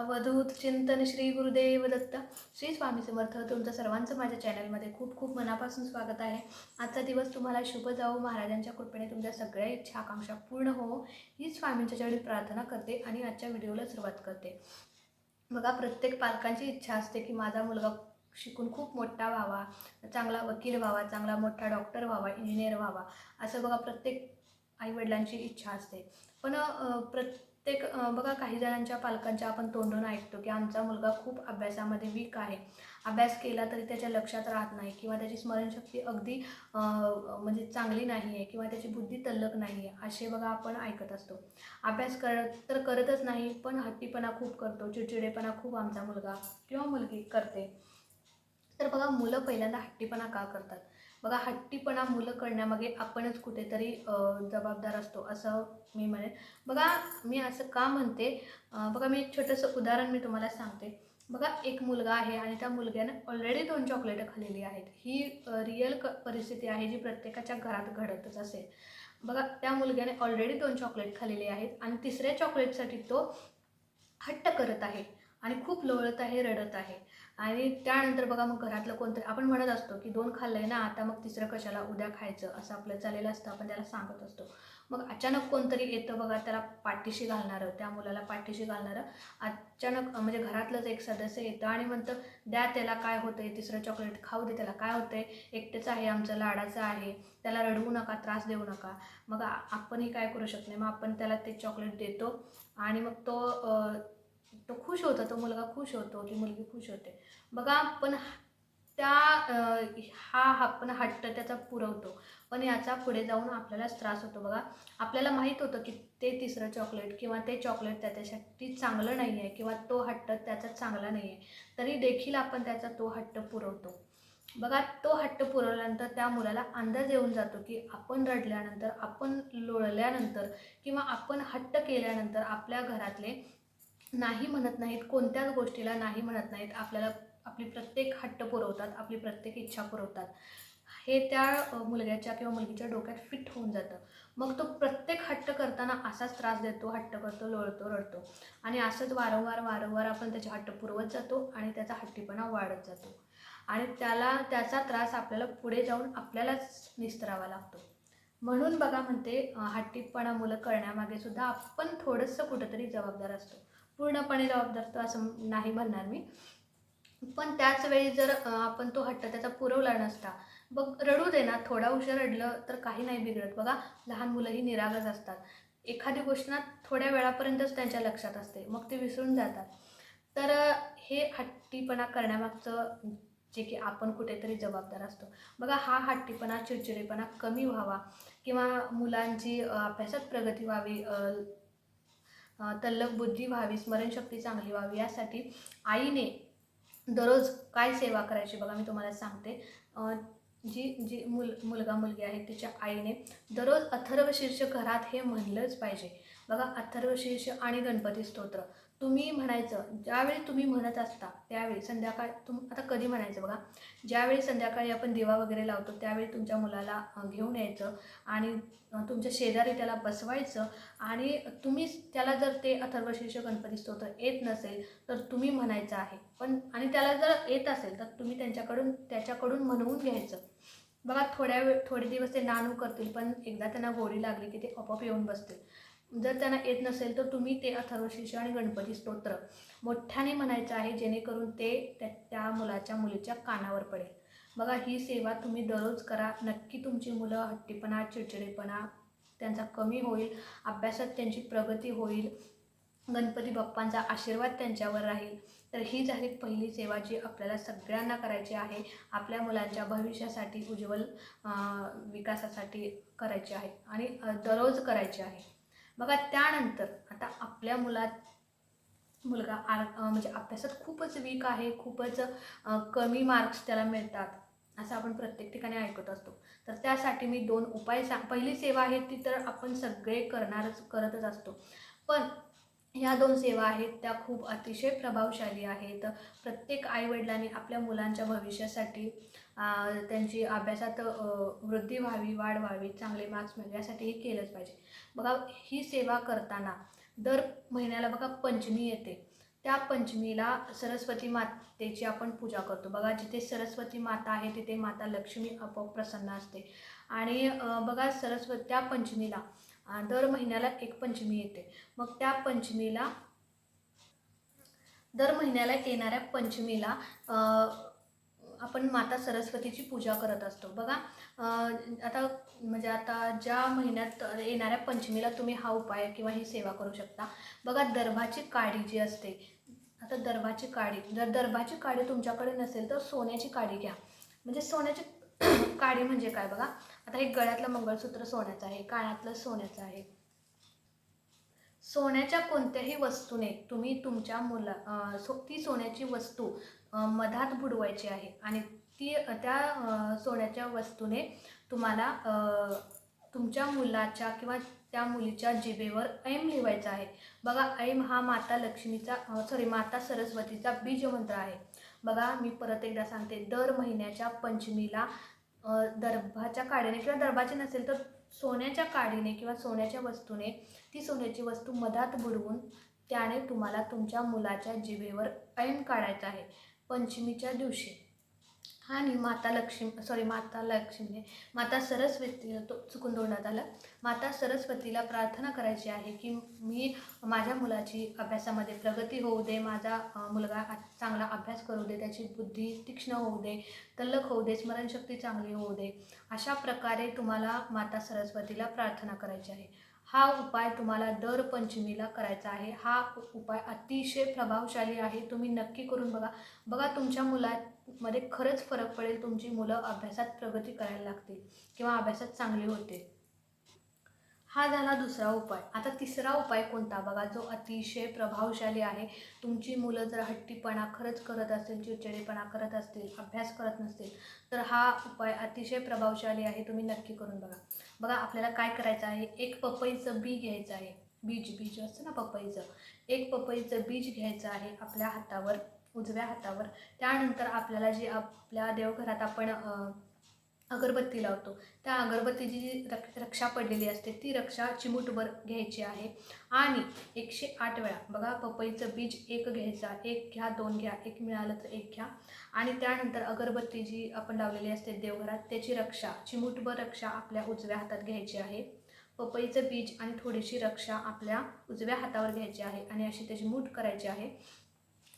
अवधूत चिंतन श्री गुरुदेव दत्त श्री स्वामी समर्थ तुमचं सर्वांचं माझ्या चॅनलमध्ये खूप खूप मनापासून स्वागत आहे. आजचा दिवस तुम्हाला शुभ जाऊ महाराजांच्या कृपेने तुमच्या सगळ्या इच्छा आकांक्षा पूर्ण हो. ही स्वामींच्या चरणी प्रार्थना करते आणि आजच्या व्हिडिओला सुरुवात करते. बघा प्रत्येक पालकांची इच्छा असते की माझा मुलगा शिकून खूप मोठा व्हावा चांगला वकील व्हावा चांगला मोठा डॉक्टर व्हावा इंजिनियर व्हावा असं बघा प्रत्येक आईवडिलांची इच्छा असते. पण प्रत ते बघा काही जणांच्या पालकांच्या आपण तोंडून ऐकतो की आमचा मुलगा खूप अभ्यासामध्ये वीक आहे. अभ्यास केला तरी त्याच्या लक्षात राहत नाही किंवा त्याची स्मरणशक्ती अगदी म्हणजे चांगली नाही आहे किंवा त्याची बुद्धी तल्लक नाही आहे असे बघा आपण ऐकत असतो. अभ्यास करत तर करतच नाही पण हट्टीपणा खूप करतो चिडचिडेपणा खूप आमचा मुलगा किंवा मुलगी करते. तर बघा मुलं पहिल्यांदा हट्टीपणा का करतात? बघा हट्टीपणा मुलं करण्यामागे आपणच कुठेतरी जबाबदार असतो असं मी म्हणेन. बघा मी असं का म्हणते? बघा मी एक छोटंसं उदाहरण मी तुम्हाला सांगते. बघा एक मुलगा आहे आणि त्या मुलग्यानं ऑलरेडी दोन चॉकलेटं खाल्लेली आहेत. ही रिअल क परिस्थिती आहे जी प्रत्येकाच्या घरात घडतच असेल. बघा त्या मुलग्याने ऑलरेडी दोन चॉकलेट खाल्लेली आहेत आणि तिसऱ्या चॉकलेटसाठी तो हट्ट करत आहे आणि खूप लोळत आहे रडत आहे. आणि त्यानंतर बघा मग घरातलं कोणतरी आपण म्हणत असतो की दोन खाल्लंय ना आता मग तिसरं कशाला उद्या खायचं असं आपलं चाललेलं असतं आपण त्याला सांगत असतो. मग अचानक कोणतरी येतं बघा त्याला पाठीशी घालणारं त्या मुलाला पाठीशी घालणारं. अचानक म्हणजे घरातलंच एक सदस्य येतं आणि म्हणतं द्या त्याला काय होतंय तिसरं चॉकलेट खाऊ दे त्याला काय होतंय एकटेच आहे आमचं लाडाचं आहे त्याला रडवू नका त्रास देऊ नका. मग आपणही काय करू शकत नाही मग आपण त्याला ते चॉकलेट देतो आणि मग तो तो खुश होतो तो मुलगा खुश होतो ती मुलगी खुश होते. बघा पण त्या हा आपण हट्ट त्याचा पुरवतो. पण याचा पुढे जाऊन आपल्यालाच त्रास होतो. बघा आपल्याला माहीत होतं की ते तिसरं चॉकलेट किंवा ते चॉकलेट त्याच्यासाठी चांगलं नाही आहे किंवा तो हट्ट त्याचा चांगला नाही आहे तरी देखील आपण त्याचा तो हट्ट पुरवतो. बघा तो हट्ट पुरवल्यानंतर त्या मुलाला अंदाज येऊन जातो की आपण रडल्यानंतर आपण लोळल्यानंतर किंवा आपण हट्ट केल्यानंतर आपल्या घरातले नाही म्हणत नाहीत कोणत्याच गोष्टीला नाही म्हणत नाहीत. आपल्याला आपली प्रत्येक हट्ट पुरवतात आपली प्रत्येक इच्छा पुरवतात. हे त्या मुलग्याच्या किंवा मुलगीच्या डोक्यात फिट होऊन जातं. मग तो प्रत्येक हट्ट करताना असाच त्रास देतो हट्ट करतो लोळतो रडतो. आणि असंच वारंवार वारंवार आपण त्याचे हट्ट पुरवत जातो आणि त्याचा हट्टीपणा वाढत जातो. आणि त्याला त्याचा त्रास आपल्याला पुढे जाऊन आपल्यालाच निस्तरावा लागतो. म्हणून बघा म्हणते हट्टीपणा मुलं करण्यामागे सुद्धा आपण थोडंसं कुठंतरी जबाबदार असतो. पूर्णपणे जबाबदार तो असं नाही म्हणणार मी. पण त्याच वेळी जर आपण तो हट्ट त्याचा पुरवला नसता बघ रडू दे ना. थोडा उशीर रडलं तर काही नाही बिघडत. बघा लहान मुलंही निरागस असतात. एखादी गोष्ट ना थोड्या वेळापर्यंतच त्यांच्या लक्षात असते. मग ते विसरून जातात. तर हे हट्टीपणा करण्यामागचं जे की आपण कुठेतरी जबाबदार असतो. बघा हा हट्टीपणा चिडचिडेपणा कमी व्हावा किंवा मुलांची अभ्यासात प्रगती व्हावी तल्लक बुद्धी व्हावी स्मरणशक्ती चांगली व्हावी. यासाठी आईने दररोज काय सेवा करायची बघा मी तुम्हाला सांगते. जी जी मुल मुलगा मुलगी आहे तिच्या आईने दररोज अथर्व शीर्ष घरात हे म्हणलंच पाहिजे. बघा अथर्व शीर्ष आणि गणपती स्तोत्र. तुम्ही म्हणायचं ज्यावेळी तुम्ही म्हणत असता त्यावेळी संध्याकाळ तुम आता कधी म्हणायचं बघा? ज्यावेळी संध्याकाळी आपण दिवा वगैरे लावतो त्यावेळी तुमच्या मुलाला घेऊन यायचं आणि तुमच्या शेजारी त्याला बसवायचं आणि तुम्ही त्याला जर ते अथर्वशीर्ष गणपती स्तोत्र येत नसेल तर तुम्ही म्हणायचं आहे. पण आणि त्याला जर येत असेल तर तुम्ही त्यांच्याकडून त्याच्याकडून म्हणवून घ्यायचं. बघा थोड्या वेळ थोडे दिवस ते नानू करतील पण एकदा त्यांना गोडी लागली की ते आपोआप येऊन बसतील. जर त्यांना येत नसेल तर तुम्ही ते अथर्वशीर्ष आणि गणपती स्तोत्र मोठ्याने म्हणायचं आहे जेणेकरून ते त्या त्या मुलाच्या मुलीच्या कानावर पडेल. बघा ही सेवा तुम्ही दररोज करा. नक्की तुमची मुलं हट्टीपणा चिडचिडेपणा त्यांचा कमी होईल अभ्यासात त्यांची प्रगती होईल गणपती बाप्पांचा आशीर्वाद त्यांच्यावर राहील. तर ही झाली पहिली सेवा जी आपल्याला सगळ्यांना करायची आहे. आपल्या मुलांच्या भविष्यासाठी उज्ज्वल विकासासाठी करायची आहे आणि दररोज करायची आहे. बघा त्यानंतर आता आपल्या मुलात मुलगा आर म्हणजे अभ्यासात खूपच वीक आहे खूपच कमी मार्क्स त्याला मिळतात असं आपण प्रत्येक ठिकाणी ऐकत असतो. तर त्यासाठी मी दोन उपाय सांग पहिली सेवा आहे ती तर आपण सगळे करणारच करतच असतो. पण ह्या दोन सेवा आहेत त्या खूप अतिशय प्रभावशाली आहेत. प्रत्येक आईवडिलांनी आपल्या मुलांच्या भविष्यासाठी त्यांची अभ्यासात वृद्धी व्हावी वाढ व्हावी चांगले मार्क्स मिळावे यासाठी हे केलंच पाहिजे. बघा ही सेवा करताना दर महिन्याला बघा पंचमी येते. त्या पंचमीला सरस्वती मातेची आपण पूजा करतो. बघा जिथे सरस्वती माता आहे तिथे माता लक्ष्मी आपोआप प्रसन्न असते. आणि बघा सरस्वती त्या पंचमीला दर महिन्याला एक पंचमी येते. मग त्या पंचमीला दर महिन्याला येणाऱ्या पंचमीला आपण माता सरस्वतीची पूजा करत असतो. बघा आता म्हणजे आता ज्या महिन्यात येणाऱ्या पंचमीला तुम्ही हा उपाय किंवा ही सेवा करू शकता. बघा दर्भाची काडी जी असते आता दर्भाची काडी जर दर्भाची काडी तुमच्याकडे नसेल तर सोन्याची काडी घ्या. म्हणजे सोन्याची काडी म्हणजे काय? बघा आता हे गळ्यातलं मंगळसूत्र सोन्याचं आहे कानातलं सोन्याचं आहे. सोन्याच्या कोणत्याही वस्तूने तुम्ही तुमच्या मुला सो ती सोन्याची वस्तू मधात बुडवायची आहे आणि ती त्या सोन्याच्या वस्तूने तुम्हाला तुमच्या मुलाच्या किंवा त्या मुलीच्या जिभेवर ऐम लिहायचा आहे. बघा ऐम हा माता लक्ष्मीचा सॉरी माता सरस्वतीचा बीज मंत्र आहे. बघा मी परत एकदा सांगते. दर महिन्याच्या पंचमीला दर्भाच्या काड्याने किंवा दर्भाची नसेल तर सोन्याच्या काडीने किंवा सोन्याच्या वस्तूने ती सोन्याची वस्तू मधात बुडवून त्याने तुम्हाला तुमच्या मुलाच्या जिभेवर ऐन काढायचं आहे. पंचमीच्या दिवशी. आणि माता लक्ष्मी सॉरी माता लक्ष्मीने माता सरस्वती तो चुकून तोंडात आलं. माता सरस्वतीला प्रार्थना करायची आहे की मी माझ्या मुलाची अभ्यासामध्ये प्रगती होऊ दे माझा मुलगा चांगला अभ्यास करू दे त्याची बुद्धी तीक्ष्ण होऊ दे तल्लक होऊ दे स्मरणशक्ती चांगली होऊ दे. अशा प्रकारे तुम्हाला माता सरस्वतीला प्रार्थना करायची आहे. हा उपाय तुम्हाला दर पंचमीला करायचा आहे. हा उपाय अतिशय प्रभावशाली आहे. तुम्ही नक्की करून बघा. बघा तुमच्या मुलामध्ये खरंच फरक पडेल. तुमची मुलं अभ्यासात प्रगती करायला लागतील किंवा अभ्यासात चांगली होते हा झाला दुसरा उपाय. आता तिसरा उपाय कोणता? बघा जो अतिशय प्रभावशाली आहे. तुमची मुलं जर हट्टीपणा खरंच करत असतील चिडचिडेपणा करत असतील अभ्यास करत नसतील तर हा उपाय अतिशय प्रभावशाली आहे. तुम्ही नक्की करून बघा. बघा आपल्याला काय करायचं आहे? एक पपईचं बी घ्यायचं आहे. बीज बीज असतं ना पपईचं. एक पपईचं बीज घ्यायचं आहे आपल्या हातावर उजव्या हातावर. त्यानंतर आपल्याला जे आपल्या देवघरात आपण अगरबत्ती लावतो. त्या अगरबत्तीची जी रक रक्षा पडलेली असते ती रक्षा चिमूटभर घ्यायची आहे. आणि एकशे आठ वेळा बघा पपईचं बीज एक घ्यायचा एक घ्या दोन घ्या एक मिळालं तर एक घ्या. आणि त्यानंतर अगरबत्ती जी आपण लावलेली असते देवघरात त्याची रक्षा चिमूटभर रक्षा आपल्या उजव्या हातात घ्यायची आहे. पपईचं बीज आणि थोडीशी रक्षा आपल्या उजव्या हातावर घ्यायची आहे आणि अशी त्याची मूठ करायची आहे.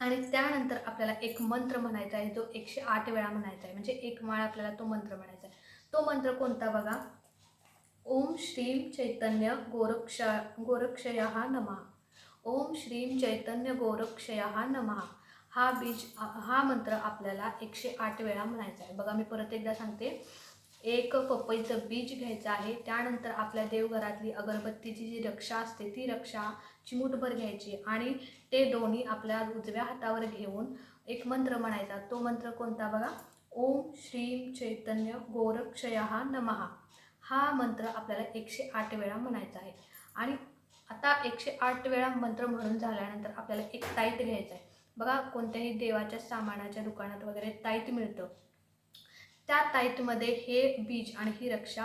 आणि त्यानंतर आपल्याला एक मंत्र म्हणायचा आहे जो एकशे आठ वेळा म्हणायचा आहे. म्हणजे एक माळ आपल्याला तो मंत्र म्हणायचा आहे. तो मंत्र कोणता बघा? ओम श्रीम चैतन्य गोरक्ष गोरक्षया नमः. ओम श्रीम चैतन्य गोरक्षया नमः. हा बीज हा मंत्र आपल्याला एकशे आठ वेळा म्हणायचा आहे. बघा मी परत एकदा सांगते. एक पपईचं बीज घ्यायचं आहे. त्यानंतर आपल्या देवघरातली अगरबत्तीची जी रक्षा असते ती रक्षा चिमूटभर घ्यायची आणि ते दोन्ही आपल्या उजव्या हातावर घेऊन एक मंत्र म्हणायचा. तो मंत्र कोणता बघा? ओम श्रीम चैतन्य गोरक्षया नमः. हा मंत्र आपल्याला एकशे आठ वेळा म्हणायचा आहे. आणि आता एकशे आठ वेळा मंत्र म्हणून झाल्यानंतर आपल्याला एक ताईत घ्यायचा आहे. बघा कोणत्याही देवाच्या सामानाच्या दुकानात वगैरे ताईत मिळतं. त्या ताईतमध्ये हे बीज आणि ही रक्षा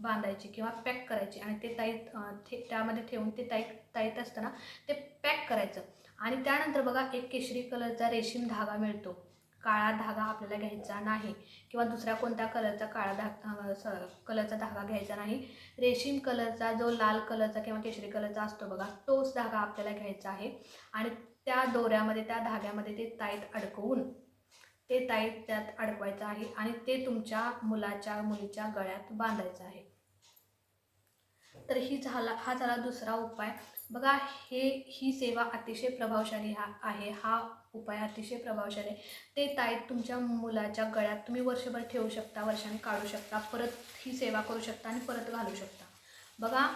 बांधायची किंवा पॅक करायची आणि ते ताईत थे त्यामध्ये ठेवून ते ताईत ताईत असतं ना ते पॅक करायचं. आणि त्यानंतर बघा एक केशरी कलरचा रेशीम धागा मिळतो. काळा धागा आपल्याला घ्यायचा नाही किंवा दुसऱ्या कोणत्या कलरचा काळा धाग स कलरचा धागा घ्यायचा नाही. रेशीम कलरचा जो लाल कलरचा किंवा केशरी कलरचा असतो बघा तोच धागा आपल्याला घ्यायचा आहे. आणि त्या दोऱ्यामध्ये त्या धाग्यामध्ये ते ताईत अडकवून ते ताई त्यात अडकवायचं आहे आणि ते तुमच्या मुलाच्या मुलीच्या गळ्यात बांधायचं आहे. तर ही झाला हा झाला दुसरा उपाय. बघा हे ही सेवा अतिशय प्रभावशाली हा आहे. हा उपाय अतिशय प्रभावशाली आहे. ते ताईत तुमच्या मुलाच्या गळ्यात तुम्ही वर्षभर ठेवू शकता वर्षाने काढू शकता परत ही सेवा करू शकता आणि परत घालू शकता. बघा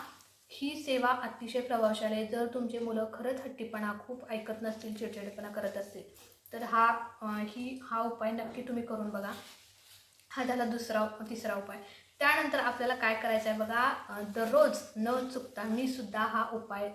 ही सेवा अतिशय प्रभावशाली आहे. जर तुमचे मुलं खरंच हट्टीपणा खूप ऐकत नसतील चिडचिडेपणा करत असतील तर हा ही हा उपाय नक्की तुम्ही करून बघा. हा झाला दुसरा तिसरा उपाय. त्यानंतर आपल्याला काय करायचं आहे बघा दररोज न चुकता मी सुद्धा हा उपाय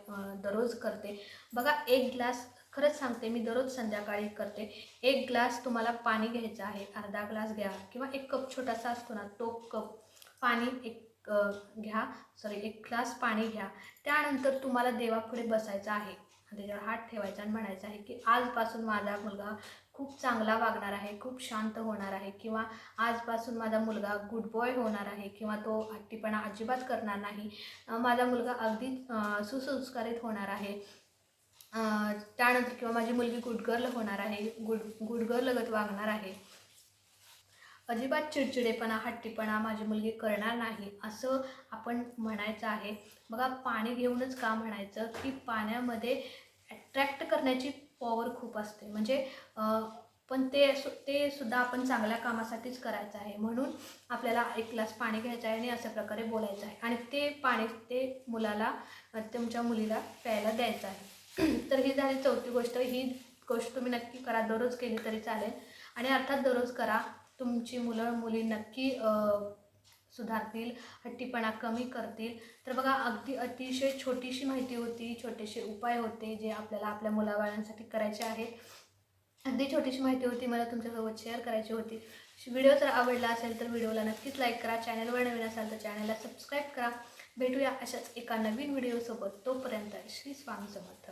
दररोज करते. बघा एक ग्लास खरंच सांगते मी दररोज संध्याकाळी करते. एक ग्लास तुम्हाला पाणी घ्यायचं आहे अर्धा ग्लास घ्या किंवा एक कप छोटासा असतो ना तो कप पाणी एक घ्या. सॉरी एक ग्लास पाणी घ्या. त्यानंतर तुम्हाला देवापुढे बसायचं आहे. त्याच्यावर हात ठेवायचा आणि म्हणायचं आहे की आजपासून माझा मुलगा खूप चांगला वागणार आहे खूप शांत होणार आहे किंवा आजपासून माझा मुलगा गुड बॉय होणार आहे किंवा तो हट्टीपणा अजिबात करणार नाही. माझा मुलगा अगदी सुसंस्कारित होणार आहे. त्यानंतर किंवा माझी मुलगी गुड गर्ल होणार आहे गुड गुड गर्लगत वागणार आहे. अजिबात चिडचिडेपणा हट्टीपणा माझी मुलगी करणार नाही असं आपण म्हणायचं आहे. बघा पाणी घेऊनच का म्हणायचं की पाण्यामध्ये ॲट्रॅक्ट करण्याची पॉवर खूप असते. म्हणजे पण ते सु ते सुद्धा आपण चांगल्या कामासाठीच करायचं आहे. म्हणून आपल्याला एक ग्लास पाणी घ्यायचं आहे आणि अशा प्रकारे बोलायचं आहे. आणि ते पाणी ते मुलाला तुमच्या मुलीला प्यायला द्यायचं आहे. तर ही झाली चौथी गोष्ट. ही गोष्ट तुम्ही नक्की करा. दररोज केली तरी चालेल. आणि अर्थात दररोज करा. तुमची मुलं मुली नक्की सुधारतील हट्टीपणा कमी करतील. तर बघा अगदी अतिशय छोटीशी माहिती होती छोटेसे उपाय होते जे आपल्याला आपल्या मुलाबाळांसाठी करायचे आहेत. अगदी छोटीशी माहिती होती मला तुमच्यासोबत शेअर करायची होती. व्हिडिओ जर आवडला असेल तर व्हिडिओला नक्कीच लाईक करा. चॅनलवर नवीन असाल तर चॅनलला सबस्क्राईब करा. भेटूया अशाच एका नवीन व्हिडिओसोबत तोपर्यंत श्री स्वामी समर्थ.